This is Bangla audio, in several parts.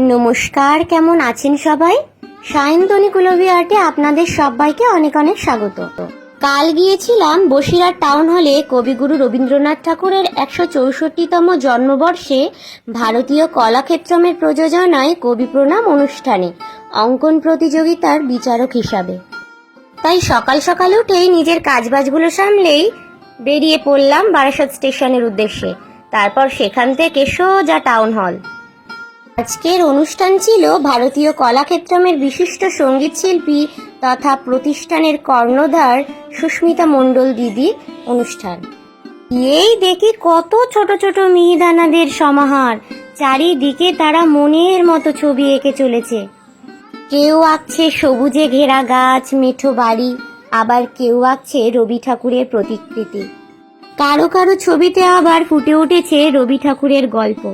নমস্কার, কেমন আছেন সবাই? সায়ন্তনী কুলবি আর্টে আপনাদের সবাইকে অনেক অনেক স্বাগত। কাল গিয়েছিলাম বসিরহাট টাউন হলে কবিগুরু রবীন্দ্রনাথ ঠাকুরের একশো চৌষট্টিতম জন্মবর্ষে ভারতীয় কলাক্ষেত্রমের প্রযোজনায় কবি প্রণাম অনুষ্ঠানে অঙ্কন প্রতিযোগিতার বিচারক হিসাবে। তাই সকাল সকাল উঠেই নিজের কাজবাজগুলো সামলেই বেরিয়ে পড়লাম বারাসত স্টেশনের উদ্দেশ্যে। তারপর সেখান থেকে সোজা টাউন হল। আজকের অনুষ্ঠান ছিল ভারতীয় কলাক্ষেত্রমের বিশিষ্ট সংগীত শিল্পী তথা প্রতিষ্ঠানের কর্ণধার সুস্মিতা মণ্ডল দিদির অনুষ্ঠান। এই দেখি কত ছোট ছোট মিহিদানাদের সমাহার। চারিদিকে তারা মনের মতো ছবি এঁকে চলেছে। কেউ আঁকছে সবুজে ঘেরা গাছ, মেঠো বাড়ি, আবার কেউ আঁকছে রবি ঠাকুরের প্রতিকৃতি। কারও কারও ছবিতে আবার ফুটে উঠেছে রবি ঠাকুরের গল্প।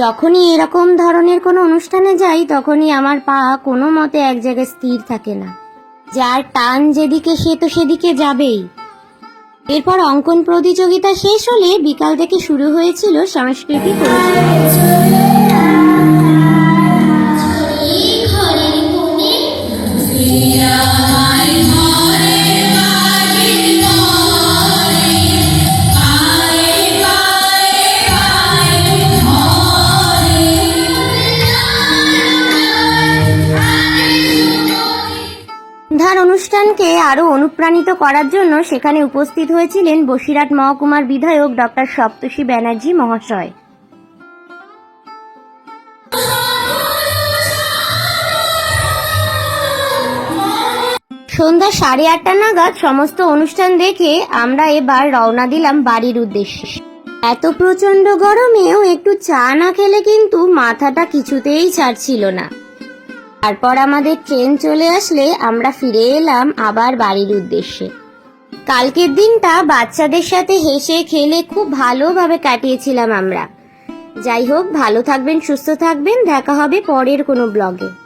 যখনই এরকম ধরনের কোনো অনুষ্ঠানে যাই, তখনই আমার পা কোনো মতে এক জায়গায় স্থির থাকে না। যার টান যেদিকে সে তো সেদিকে যাবেই। এরপর অঙ্কন প্রতিযোগিতা শেষ হলে বিকাল থেকে শুরু হয়েছিল সাংস্কৃতিক অনুষ্ঠান। অনুষ্ঠানকে আরও অনুপ্রাণিত করার জন্য সেখানে উপস্থিত হয়েছিলেন বসিরহাট মহকুমার বিধায়ক ডক্টর সপ্তর্ষি ব্যানার্জি মহাশয়। সন্ধ্যা সাড়ে আটটা নাগাদ সমস্ত অনুষ্ঠান দেখে আমরা এবার রওনা দিলাম বাড়ির উদ্দেশ্যে। এত প্রচণ্ড গরমেও একটু চা না খেলে কিন্তু মাথাটা কিছুতেই ছাড়ছিল না। তারপর আমাদের ট্রেন চলে আসলে আমরা ফিরে এলাম আবার বাড়ির উদ্দেশ্যে। কালকের দিনটা বাচ্চাদের সাথে হেসে খেলে খুব ভালোভাবে কাটিয়েছিলাম আমরা। যাই হোক, ভালো থাকবেন, সুস্থ থাকবেন। দেখা হবে পরের কোনো ব্লগে।